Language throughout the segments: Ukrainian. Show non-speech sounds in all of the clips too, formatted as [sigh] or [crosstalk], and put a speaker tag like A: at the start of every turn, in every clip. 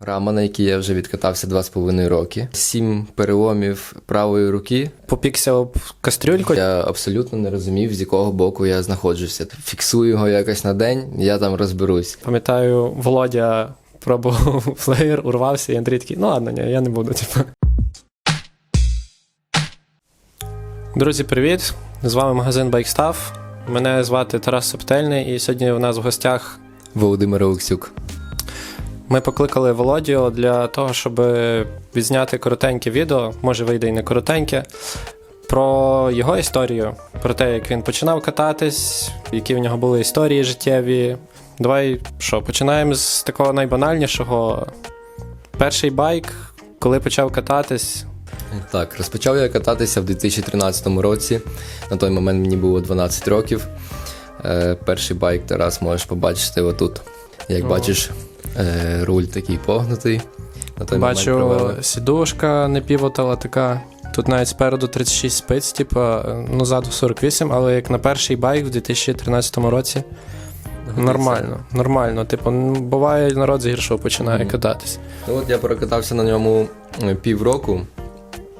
A: Рама, на якій я вже відкатався 2,5 роки. Сім переломів правої руки.
B: Попікся об кастрюльку.
A: Я абсолютно не розумів, з якого боку я знаходжуся. Фіксую його якось на день, я там розберусь.
B: Пам'ятаю, Володя пробував [laughs] флеєр, урвався, і Андрій такий, ну ладно, ні, я не буду. Типу. Друзі, привіт! З вами магазин BikeStuff. Мене звати Тарас Септельний, і сьогодні у нас в гостях
A: Володимир Олексюк.
B: Ми покликали Володю для того, щоб відзняти коротеньке відео, може вийде і не коротеньке, про його історію, про те, як він починав кататись, які в нього були історії життєві. Давай що, починаємо з такого найбанальнішого. Перший байк, коли почав кататись.
A: Так, розпочав я кататися в 2013 році. На той момент мені було 12 років. Е, перший байк Тарас можеш побачити отут. Як
B: О.
A: бачиш, е, руль такий погнутий. На той
B: Бачу, сідушка не півотала така. Тут навіть спереду 36 спиць, типу, ну ззаду 48, але як на перший байк в 2013 році. Нормально, нормально. Типу, буває, народ з гіршого починає
A: Мгм.
B: кататись.
A: Ну, от я прокатався на ньому е, півроку.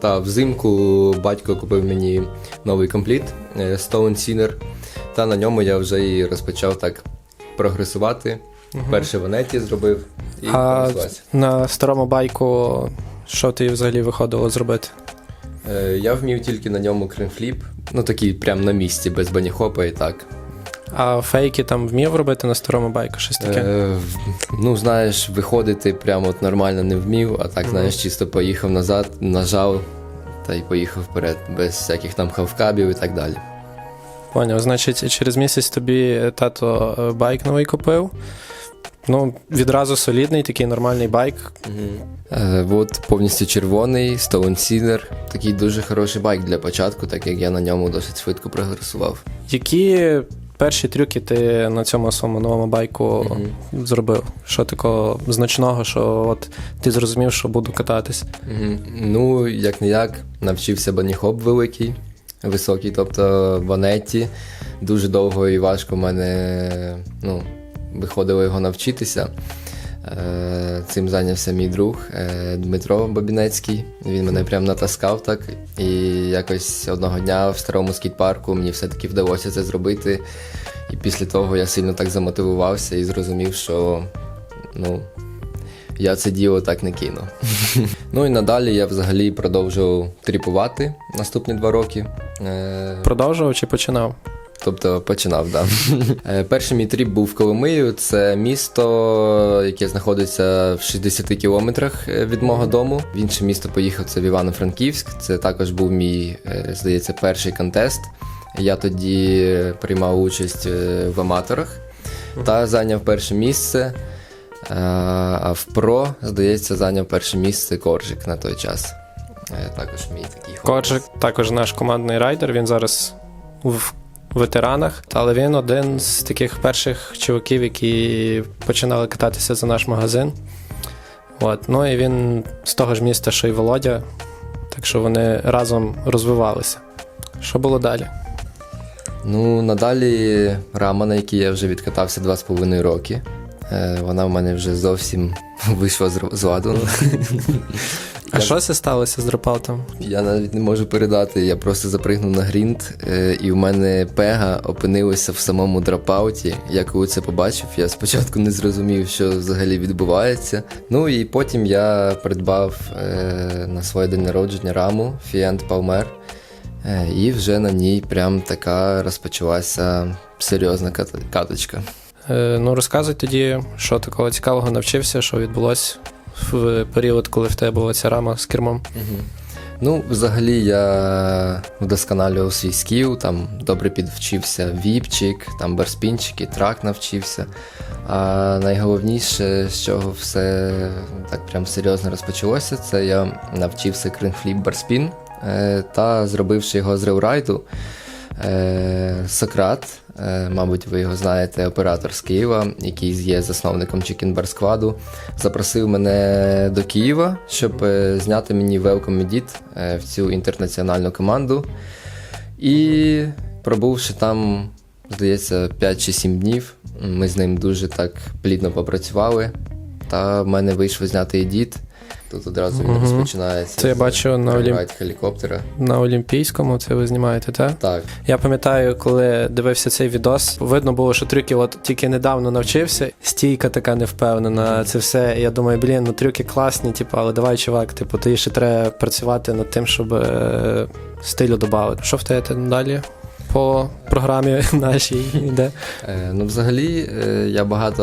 A: Та взимку батько купив мені новий компліт е, Stone Sinner. Та на ньому я вже і розпочав так прогресувати. Перше в Анеті зробив і
B: А на старому байку, що ти взагалі виходило зробити?
A: Е, Я вмів тільки на ньому кринфліп. Ну такий прям на місці, без баніхопа і так.
B: А фейки там вмів робити на старому байку, щось таке?
A: Е, ну, знаєш, виходити прямо от нормально не вмів, а так,
B: Мгм.
A: знаєш, чисто поїхав назад, нажав та й поїхав вперед, без всяких там хавкабів і так далі.
B: Поняв. Значить, через місяць тобі тато е, байк новий купив. Ну, відразу солідний, такий нормальний байк.
A: Е, от повністю червоний, Stone Seeder. Такий дуже хороший байк для початку, так як я на ньому досить швидко прогресував.
B: Які перші трюки ти на цьому своєму новому байку зробив? Що такого значного, що от ти зрозумів, що буду кататись?
A: Мгм. Ну, як не як, навчився баніхоп великий, високий, тобто в Анетті. Дуже довго і важко в мене ну, виходило його навчитися. Е, Цим зайнявся мій друг е, Дмитро Бабінецький. Він мене прям натаскав так. І якось одного дня в старому скейт-парку мені все-таки вдалося це зробити. І після того я сильно так замотивувався і зрозумів, що ну, я це діло так не кину. [laughs] Ну і надалі я взагалі продовжував тріпувати наступні два роки. Е,
B: Продовжував чи починав?
A: Тобто починав, да. [laughs] Е, Перший мій тріп був в Коломию. Це місто, яке знаходиться в 60 кілометрах е, від мого дому. В інше місто поїхав це в Івано-Франківськ. Це також був мій, здається, перший контест. Я тоді приймав участь в аматорах та зайняв перше місце. Е, А в ПРО, здається, зайняв перше місце Коржик на той час. Е, Також мій такий.
B: Коржик також наш командний райдер, він зараз в ветеранах, але він один з таких перших чуваків, які починали кататися за наш магазин. От. Ну і він з того ж міста, що й Володя, так що вони разом розвивалися. Що було далі?
A: Ну, надалі рама, на якій я вже відкатався 2,5 роки. Е, Вона в мене вже зовсім [laughs] вийшла з ладу. [laughs]
B: А що це сталося з дропаутом?
A: Я навіть не можу передати. Я просто запригнув на грінт, е, і в мене пега опинилася в самому дропауті. Я коли це побачив, я спочатку не зрозумів, що взагалі відбувається. Ну і потім я придбав е, на своє день народження раму Palmer. Е, І вже на ній прям така розпочалася серйозна кат- каточка.
B: Е, ну розказуй тоді, що такого цікавого навчився, що відбулося в період, коли в тебе була ця рама з кермом.
A: Ну, взагалі я вдосконалював свій скіл, там добре підвчився віпчик, там барспінчик і трак навчився. А найголовніше, з чого все так прям серйозно розпочалося, це я навчився кринфліп барспін е, та зробивши його з реурайду. Е, Сократ, мабуть, ви його знаєте, оператор з Києва, який є засновником Chicken Bar Squad, запросив мене до Києва, щоб е, зняти мені Welcome Edit е, в цю інтернаціональну команду. І пробувши там, здається, 5 чи 7 днів, ми з ним дуже так плідно попрацювали. та в мене вийшло зняти едіт. Тут одразу він
B: Мгм.
A: розпочинається.
B: Це я бачу на Олімп-
A: прильоту гелікоптера.
B: На Олімпійському це ви знімаєте, так?
A: Так,
B: Я пам'ятаю, коли дивився цей відос, видно було, що трюки от тільки недавно навчився. Стійка така невпевнена. Це все. Я думаю, блін, ну трюки класні, типу, але давай, чувак, типу, ти ще треба працювати над тим, щоб е, стилю додати. Що в тебе далі по програмі [laughs] нашій йде?
A: Е, Ну, взагалі, е, я багато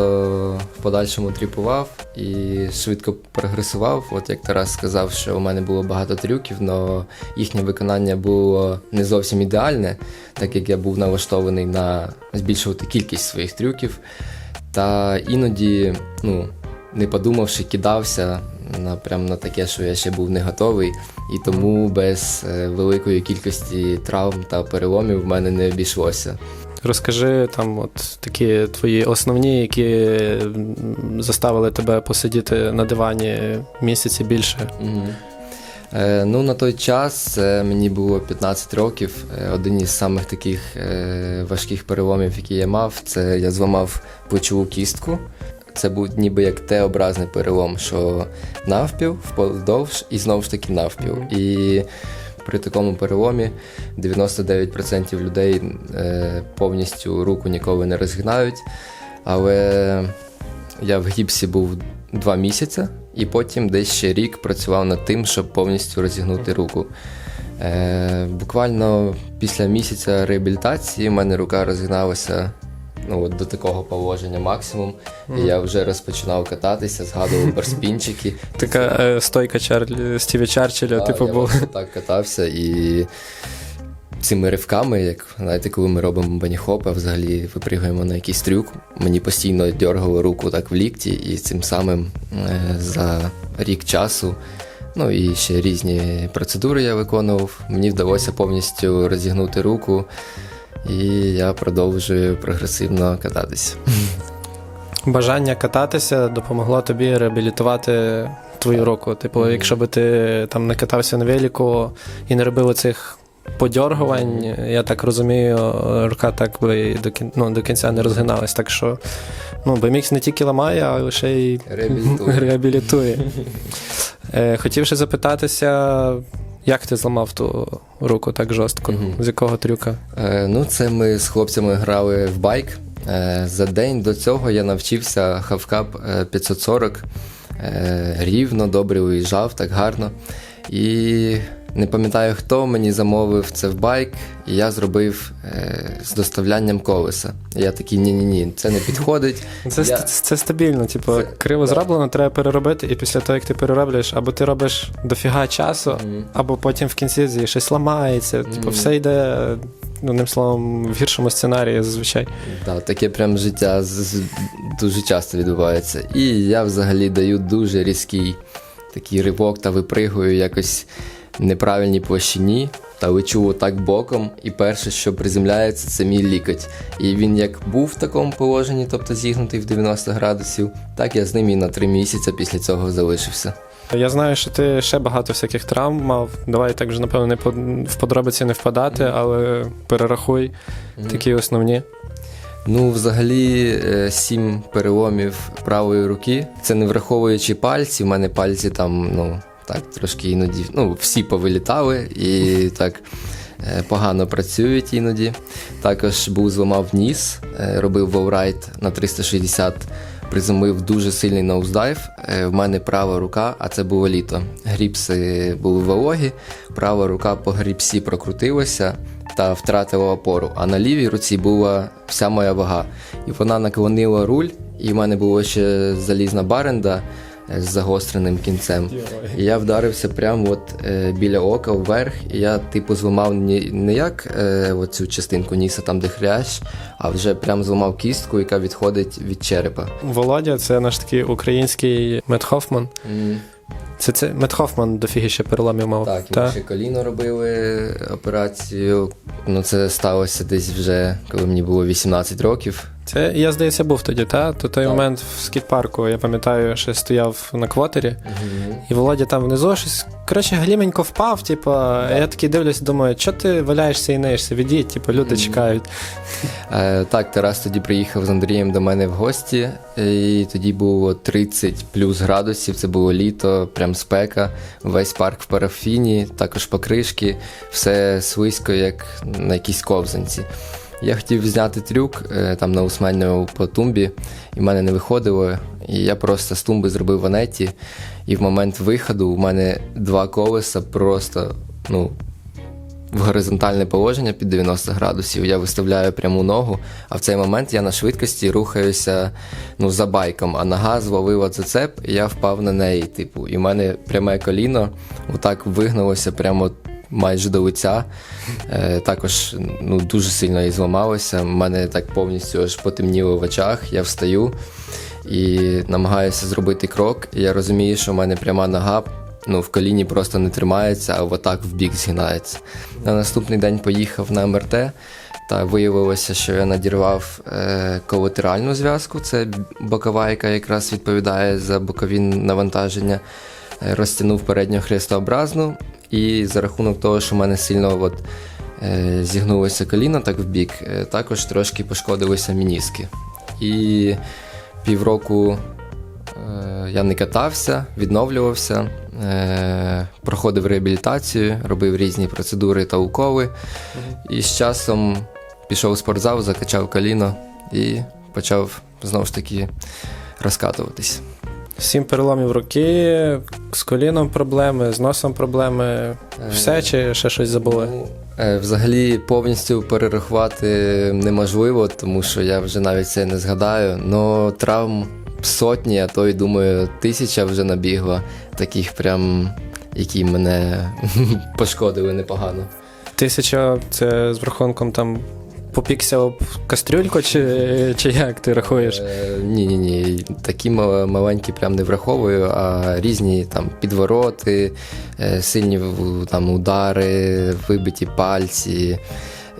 A: в подальшому тріпував і швидко прогресував. От як Тарас сказав, що у мене було багато трюків, але їхнє виконання було не зовсім ідеальне, так як я був налаштований на збільшувати кількість своїх трюків. Та іноді, ну, не подумавши, кидався на, прям на таке, що я ще був не готовий, і тому без е, великої кількості травм та переломів в мене не обійшлося.
B: Розкажи там, от такі твої основні, які заставили тебе посидіти на дивані місяці більше.
A: Е, ну, на той час е, мені було 15 років. Е, один із самих таких важких переломів, які я мав, це я зламав плечову кістку. Це був ніби як Т-образний перелом, що навпіл, вподовж і знову ж таки навпіл. І при такому переломі 99% людей е, повністю руку ніколи не розгинають. Але я в гіпсі був два місяці, і потім десь ще рік працював над тим, щоб повністю розігнути руку. Е, буквально після місяця реабілітації в мене рука розгиналася ну, от до такого положення максимум. І я вже розпочинав кататися, згадував барспінчики. [laughs]
B: Така е, стойка Чарлі, Стіві Чарчеля,
A: Да,
B: типу,
A: я
B: була.
A: просто так катався і цими ривками, як знаєте, коли ми робимо баніхоп, а взагалі випригуємо на якийсь трюк, мені постійно дергало руку так в лікті, і цим самим е, за рік часу. Ну і ще різні процедури я виконував. Мені вдалося повністю розігнути руку, і я продовжую прогресивно кататися.
B: Бажання кататися допомогло тобі реабілітувати твою руку. Типу,
A: Мгм.
B: якщо би ти там не катався на велику і не робив цих подьоргувань, я так розумію, рука так би до, кін... ну, до кінця не розгиналась. Так що ну, BMX не тільки ламає, а ще й
A: Реабілітую. [laughs]
B: реабілітує. Е, Хотів ще запитатися, як ти зламав ту руку так жорстко?
A: Угу.
B: З якого трюка?
A: Е, ну, це ми з хлопцями грали в байк. Е, за день до цього я навчився хавкап е, 540 е, рівно, добре уїжджав, так гарно. І не пам'ятаю, хто мені замовив це в байк, і я зробив е, з доставлянням колеса. Я такий ні-ні-ні, це не підходить. [laughs]
B: Це,
A: Я-
B: це, це стабільно, типу,
A: Це-
B: криво
A: да.
B: зроблено, треба переробити, і після того, як ти перероблюєш, або ти робиш дофіга часу,
A: Мгм.
B: або потім в кінці щось ламається. Типу,
A: Мгм.
B: все йде, ну, одним словом, в гіршому сценарії зазвичай.
A: Да, таке прям життя дуже часто відбувається. І я взагалі даю дуже різкий такий ривок та випригую якось неправильній площині та лечу отак боком. І перше, що приземляється, це мій лікоть. І він як був в такому положенні, тобто зігнутий в 90 градусів, так я з ним і на три місяці після цього залишився.
B: Я знаю, що ти ще багато всяких травм мав. Давай так вже, напевно, не в подробиці не впадати, але перерахуй такі основні.
A: Ну, взагалі, е, сім переломів правої руки. Це не враховуючи пальці. У мене пальці там, ну, так, трошки іноді, ну, всі повилітали і так е, погано працюють іноді. Також був зламав ніс, е, робив волрайт на 360, приземлив дуже сильний ноуздайв. Е, В мене права рука, а це було літо. Гріпси були вологі, права рука по гріпсі прокрутилася та втратила опору. А на лівій руці була вся моя вага. І вона наклонила руль, і в мене була ще залізна баренда з загостреним кінцем. І я вдарився прямо от е, біля ока вверх, і я типу зламав ні, не як е, оцю частинку ніса, там де хрящ, а вже прям зламав кістку, яка відходить від черепа.
B: Володя це наш такий український Мет Хофман. Це, це Мет Хофман дофіги ще переломів мав.
A: Так,
B: Та?
A: ми ще коліно робили операцію. Ну, це сталося десь вже, коли мені було 18 років.
B: Це я, здається, був тоді, та? То той
A: Так.
B: момент в скіт-парку, я пам'ятаю, що стояв на квотері, і Володя там внизу щось, коротше, галіменько впав, типу, а я такий дивлюсь, думаю, що ти валяєшся і неєшся, відійдь, типу, люди
A: Мгм.
B: чекають.
A: Е, так, Тарас тоді приїхав з Андрієм до мене в гості, і тоді було 30 плюс градусів, це було літо, прям спека, весь парк в парафіні, також покришки, все свисько, як на якійсь ковзанці. Я хотів зняти трюк е, там на усменню по тумбі, і в мене не виходило. І я просто з тумби зробив ванеті, і в момент виходу у мене два колеса просто ну, в горизонтальне положення під 90 градусів. Я виставляю пряму ногу, а в цей момент я на швидкості рухаюся ну, за байком, а нога зловила зацеп, і я впав на неї. Типу, і в мене пряме коліно отак вигнулося прямо. Майже до лиця. Е, також ну, дуже сильно і зламалося. У мене так повністю аж потемніло в очах. Я встаю і намагаюся зробити крок. Я розумію, що в мене пряма нога ну, в коліні просто не тримається, а отак в бік згинається. На наступний день поїхав на МРТ, та виявилося, що я надірвав е, колатеральну зв'язку, це бокова, яка якраз відповідає за бокові навантаження. Е, Розтягнув передню хрестообразну, і за рахунок того, що в мене сильно от, е, зігнулося коліно так в бік, е, також трошки пошкодилися мініски. І півроку Е, Я не катався, відновлювався, проходив реабілітацію, робив різні процедури та уколи. І з часом пішов у спортзал, закачав коліно і почав знову ж таки розкатуватись.
B: Сім переломів руки, з коліном проблеми, з носом проблеми. Все чи ще щось забули?
A: Ну, е, Взагалі повністю перерахувати неможливо, тому що я вже навіть це не згадаю. Но травм сотні, а то й думаю, тисяча вже набігла, таких прям, які мене [laughs] пошкодили непогано.
B: Тисяча це з рахунком там попікся об кастрюльку, чи, чи як ти рахуєш?
A: Ні, ні, ні. Такі маленькі прям не враховую, а різні там підвороти, е, сильні там удари, вибиті пальці.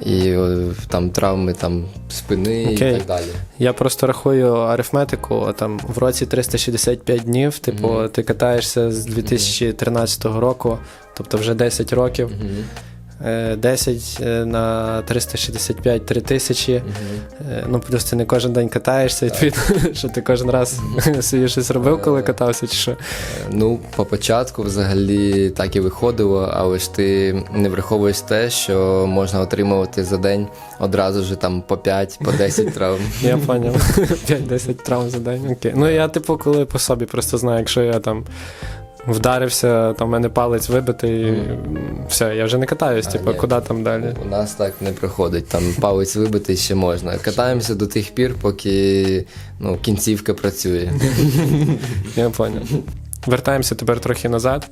A: І е, там травми там, спини
B: Окей.
A: і так далі.
B: Я просто рахую арифметику, там в році 365 днів, типу,
A: Мгм.
B: ти катаєшся з 2013 року, тобто вже 10 років. Е, 10 е, на 365 3000. Е, Ну, плюс ти не кожен день катаєшся, відповідно, [laughs] що ти кожен раз [laughs] собі щось робив, коли катався, чи що.
A: Ну, по початку взагалі так і виходило, але ж ти не враховуєш те, що можна отримувати за день одразу ж там по 5, по 10 [laughs] травм.
B: Я поняв. 5-10 травм за день. Окей. Ну я, типу, коли по собі просто знаю, якщо я там. Вдарився, там в мене палець вибитий,
A: Мгм.
B: все, я вже не катаюсь, типу,
A: ні.
B: куди там далі.
A: У нас так не проходить. Там палець вибитий ще можна. Катаємося до тих пір, поки ну, кінцівка працює. [laughs]
B: Я поняв. Вертаємося тепер трохи назад.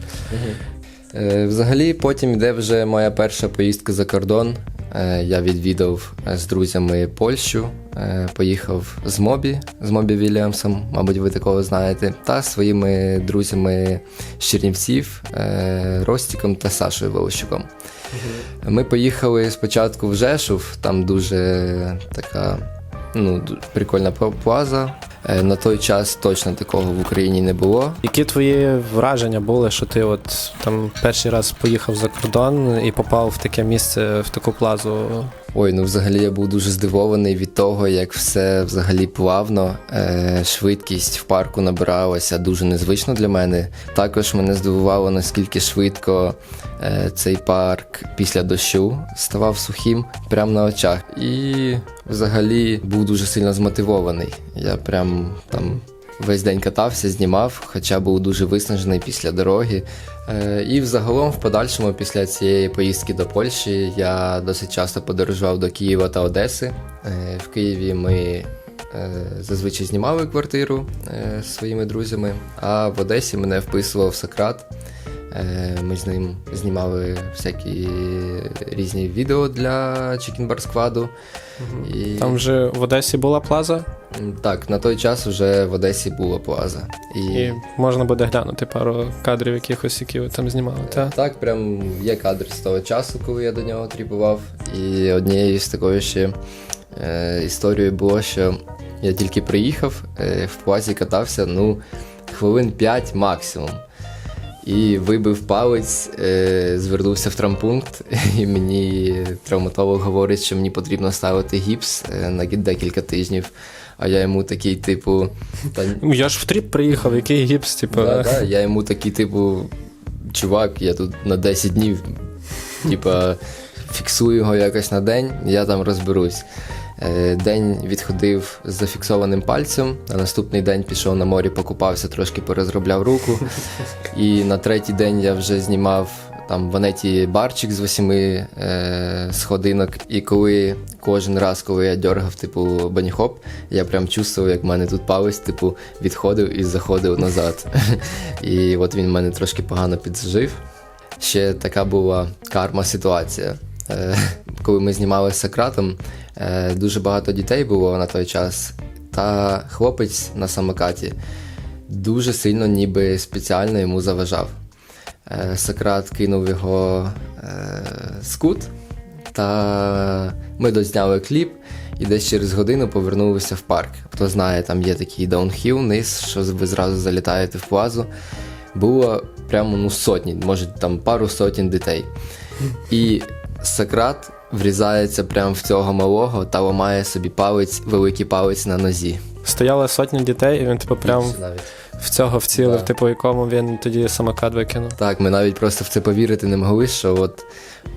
A: Е, Взагалі, потім йде вже моя перша поїздка за кордон. Е, Я відвідав е, з друзями Польщу, е, поїхав з Мобі, з Мобі Вільямсом, мабуть, ви такого знаєте, та своїми друзями з Чернівців, Ростіком та Сашою Волощуком. Ми поїхали спочатку в Жешув, там дуже така ну, прикольна пла- плаза. Е, На той час точно такого в Україні не було.
B: Які твої враження були, що ти от там перший раз поїхав за кордон і попав в таке місце, в таку плазу?
A: Ой, ну взагалі я був дуже здивований від того, як все взагалі плавно. Е, швидкість в парку набиралася дуже незвично для мене. Також мене здивувало, наскільки швидко е, цей парк після дощу ставав сухим прямо на очах. І взагалі був дуже сильно змотивований. Я прям там. Весь день катався, знімав, хоча був дуже виснажений після дороги. Е, І взагалом, в подальшому, після цієї поїздки до Польщі, я досить часто подорожував до Києва та Одеси. Е, В Києві ми е, зазвичай знімали квартиру е, з своїми друзями, а в Одесі мене вписував Сократ. Е, Ми з ним знімали всякі різні відео для Chicken Bar Squad. І...
B: Там вже в Одесі була плаза,
A: Так, на той час вже в Одесі була плаза. І,
B: і можна буде глянути пару кадрів якихось, які ви там знімали. Та?
A: так, прям є кадр з того часу, коли я до нього тріпував. І однією з такою ще Е, історією було, що я тільки приїхав, е, в плазі катався ну, хвилин 5 максимум. І вибив палець, е, звернувся в травмпункт, [laughs] і мені травматолог говорить, що мені потрібно ставити гіпс е, на декілька тижнів. А я йому такий, типу, та
B: Ну, Я ж в тріп приїхав, який гіпс, типу.
A: Да, да, я йому такий, типу, чувак, я тут на 10 днів, типа, фіксую його якось на день, я там розберусь. Е, День відходив з зафіксованим пальцем, на наступний день пішов на морі, покупався, трошки перезробляв руку. І на третій день я вже знімав там в Анеті барчик з восьми е, сходинок. І коли кожен раз, коли я дергав, типу, баніхоп, я прям чувствував, як в мене тут палець, типу, відходив і заходив назад. [laughs] І от він в мене трошки погано підзажив. Ще така була карма ситуація. Коли ми знімали з е, дуже багато дітей було на той час, та хлопець на самокаті дуже сильно, ніби спеціально йому заважав. Е, Сократ кинув його е, скут, та ми дозняли кліп і десь через годину повернулися в парк. Хто знає, там є такий даунхіл, низ, що ви зразу залітаєте в плазу. Було прямо ну, сотні, може там пару сотень дітей. І Сократ врізається прямо в цього малого та ламає собі палець, великий палець на нозі.
B: Стояла сотня дітей, і він, типу, прям
A: Більше навіть.
B: в цього вцілив,
A: Да.
B: типу, якому він тоді самокат викинув.
A: Так, ми навіть просто в це повірити не могли, що от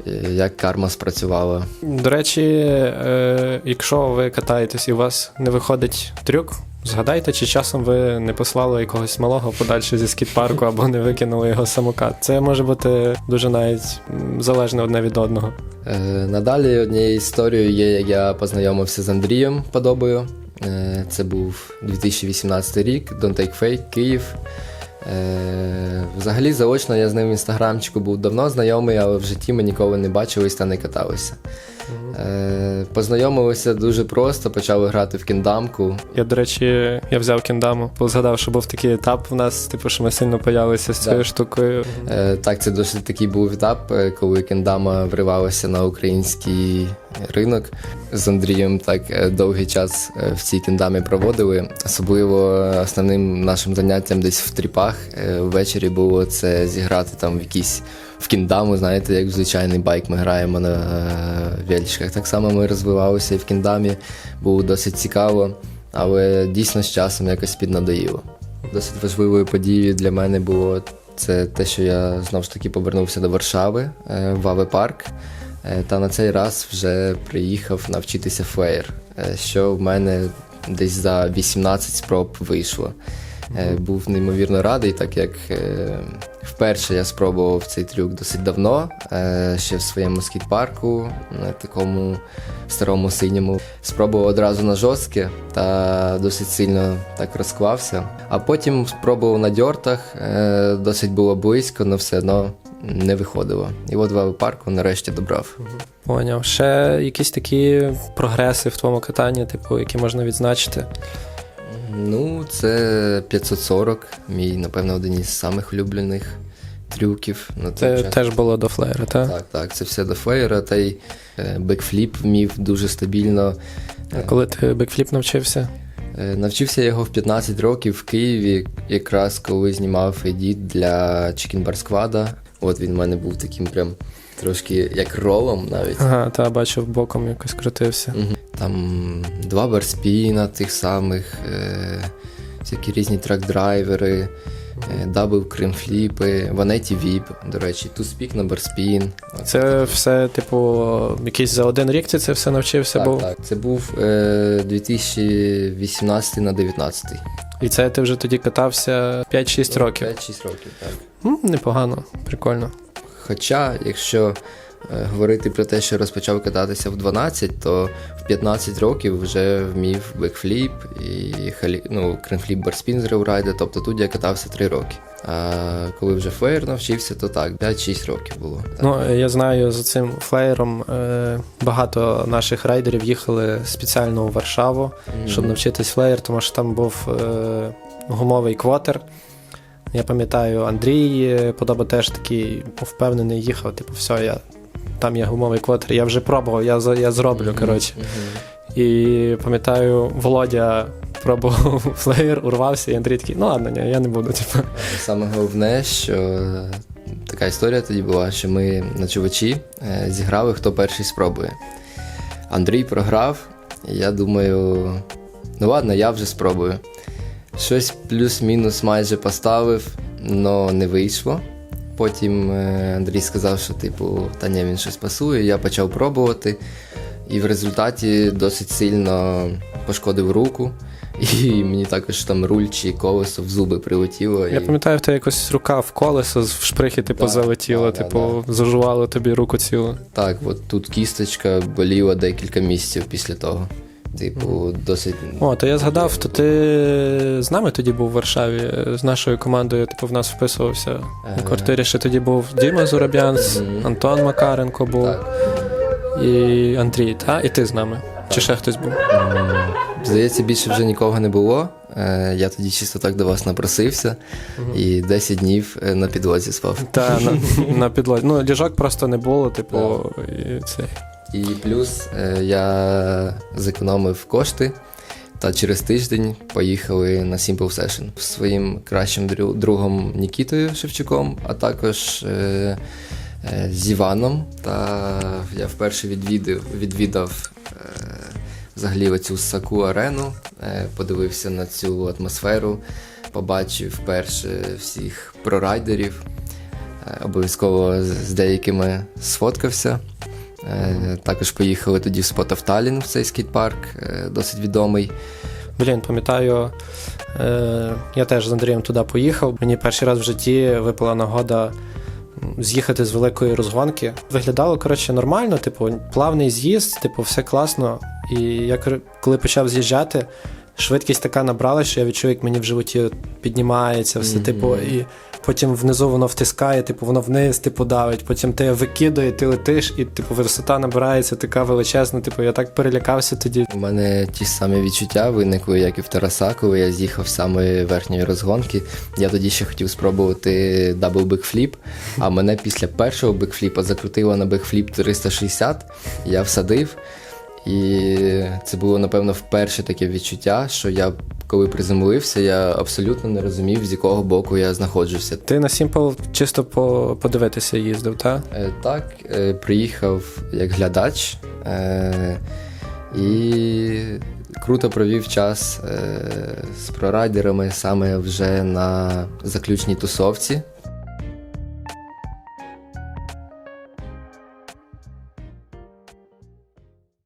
A: е, як карма спрацювала.
B: До речі, е, якщо ви катаєтесь і у вас не виходить трюк, згадайте, чи часом ви не послали якогось малого подальше зі скіт-парку або не викинули його самокат. Це може бути дуже навіть залежне одне від одного.
A: Е, надалі однією історією є, як я познайомився з Андрієм Подобою. Е, це був 2018 рік, Don't Take Fake, Київ. Е, взагалі, заочно я з ним в інстаграмчику був давно знайомий, але в житті ми ніколи не бачились та не каталися. Е, познайомилися дуже просто, почали грати в кіндамку.
B: Я, до речі, я взяв кіндаму, бо згадав, що був такий етап в нас, типу, що ми сильно появилися з цією
A: Да.
B: штукою.
A: Е, Так, це досить такий був етап, е, коли кендама вривалася на український ринок. З Андрієм так е, довгий час е, в цій кендамі проводили. Особливо основним нашим заняттям десь в тріпах е, ввечері було це зіграти там в якісь в кіндаму, знаєте, як в звичайний байк ми граємо на е. Так само ми розвивалися і в кіндамі, було досить цікаво, але дійсно з часом якось піднадоїло. Досить важливою подією для мене було це те, що я знову ж таки повернувся до Варшави в Аве Парк. Е, Та на цей раз вже приїхав навчитися флеєр, е, що в мене десь за 18 спроб вийшло. Е, Був неймовірно радий, так як вперше я спробував цей трюк досить давно, ще в своєму скіт-парку, на такому старому синьому. Спробував одразу на жорстке та досить сильно так розклався. А потім спробував на дьортах, досить було близько, але все одно не виходило. І от в парку нарешті добрав.
B: Поняв. Ще якісь такі прогреси в твоєму катанні, типу, які можна відзначити.
A: Ну, це 540, мій, напевно, один із самих улюблених трюків. На
B: Це
A: час.
B: теж було до флеєра, так?
A: Так, так, це все до флеєра, та й е, бекфліп вмів дуже стабільно.
B: А коли ти бекфліп навчився?
A: Е, Навчився його в 15 років в Києві, якраз коли знімав едіт для Chicken Bar Squad. От він в мене був таким прям трошки як ролом навіть.
B: Ага, та бачив, боком якось крутився.
A: Мгм. Там два барспіна тих самих, е, всякі різні трак-драйвери, е, дабл кримфліпи, ванеті віп, до речі, туспік на барспін.
B: Це
A: таке.
B: все, типу, якийсь за один рік ти це все навчився
A: так,
B: був.
A: так. Це був е, 2018 на 19.
B: І це ти вже тоді катався 5-6 років.
A: 5-6 років, так.
B: М, непогано, прикольно.
A: Хоча, якщо е, говорити про те, що розпочав кататися в 12, то в 15 років вже вмів бекфліп і халі, ну, кренфліп барспін з реурайда, тобто тут я катався 3 роки. А коли вже флеєр навчився, то так, 5-6 років було. Так.
B: Ну, я знаю, за цим флеєром е, багато наших райдерів їхали спеціально у Варшаву,
A: Мгм.
B: щоб навчитись флеєр, тому що там був е, гумовий квотер. Я пам'ятаю, Андрій е, подоба теж такий впевнений їхав, типу, все, я, там є гумовий квотер, я вже пробував, я, я зроблю, коротше. І пам'ятаю, Володя пробував [laughs] флеєр, урвався, і Андрій такий, ну ладно, ні, я не буду. Типу.
A: Саме головне, що така історія тоді була, що ми на чувачі е, зіграли, хто перший спробує. Андрій програв, і я думаю, ну ладно, я вже спробую. Щось плюс-мінус майже поставив, але не вийшло. Потім е, Андрій сказав, що типу, та ні, він щось пасує. Я почав пробувати, і в результаті досить сильно пошкодив руку. І мені також там руль чи колесо в зуби прилетіло.
B: Я
A: і...
B: пам'ятаю, в тебе якось рука в колесо в шприхи, типу,
A: Так,
B: залетіла,
A: да, да,
B: типу, зажувало тобі руку цілу.
A: Так, от тут кісточка боліла декілька місяців після того. Типу, досить.
B: О, то я згадав, то ти з нами тоді був в Варшаві, з нашою командою, типу, в нас вписувався.
A: Е.
B: У квартирі ще тоді був Діма Зураб'янс,
A: Мгм.
B: Антон Макаренко був
A: Так.
B: і Андрій, та? І ти з нами. Чи ще хтось був?
A: Здається, більше вже нікого не було. Е, Я тоді чисто так до вас напросився і 10 днів е, на підлозі спав.
B: Та на, [laughs] на підлозі. Ну, ліжок просто не було, типу, і цей.
A: І плюс е, я зекономив кошти. Та через тиждень поїхали на Simple Session з своїм кращим другом Нікітою Шевчуком, а також е, е, з Іваном. Та я вперше відвідав, відвідав взагалі оцю Саку арену, подивився на цю атмосферу, побачив вперше всіх прорайдерів. Обов'язково з деякими сфоткався. Е, Також поїхали тоді в Спотов Талін в цей скейт-парк, е, досить відомий.
B: Блін, пам'ятаю, е, я теж з Андрієм туди поїхав. Мені перший раз в житті випала нагода з'їхати з великої розгонки. Виглядало, коротше, нормально, типу, плавний з'їзд, типу, все класно. І я коли почав з'їжджати, швидкість така набрала, що я відчув, як мені в животі піднімається все,
A: Мгм.
B: типу, і потім внизу воно втискає, типу, воно вниз, типу, давить, потім тебе викидає, ти летиш, і типу висота набирається така величезна. Типу, я так перелякався тоді.
A: У мене ті ж самі відчуття виникли, як і в Тараса, коли я з'їхав з самої верхньої розгонки. Я тоді ще хотів спробувати дабл бекфліп, а мене після першого бекфліпа закрутило на бекфліп 360, я всадив. І це було, напевно, вперше таке відчуття, що я, коли приземлився, я абсолютно не розумів, з якого боку я знаходжуся.
B: Ти на Сімпл чисто по, подивитися їздив, так?
A: Е, Так, е, приїхав як глядач е, і круто провів час е, з прорайдерами саме вже на заключній тусовці.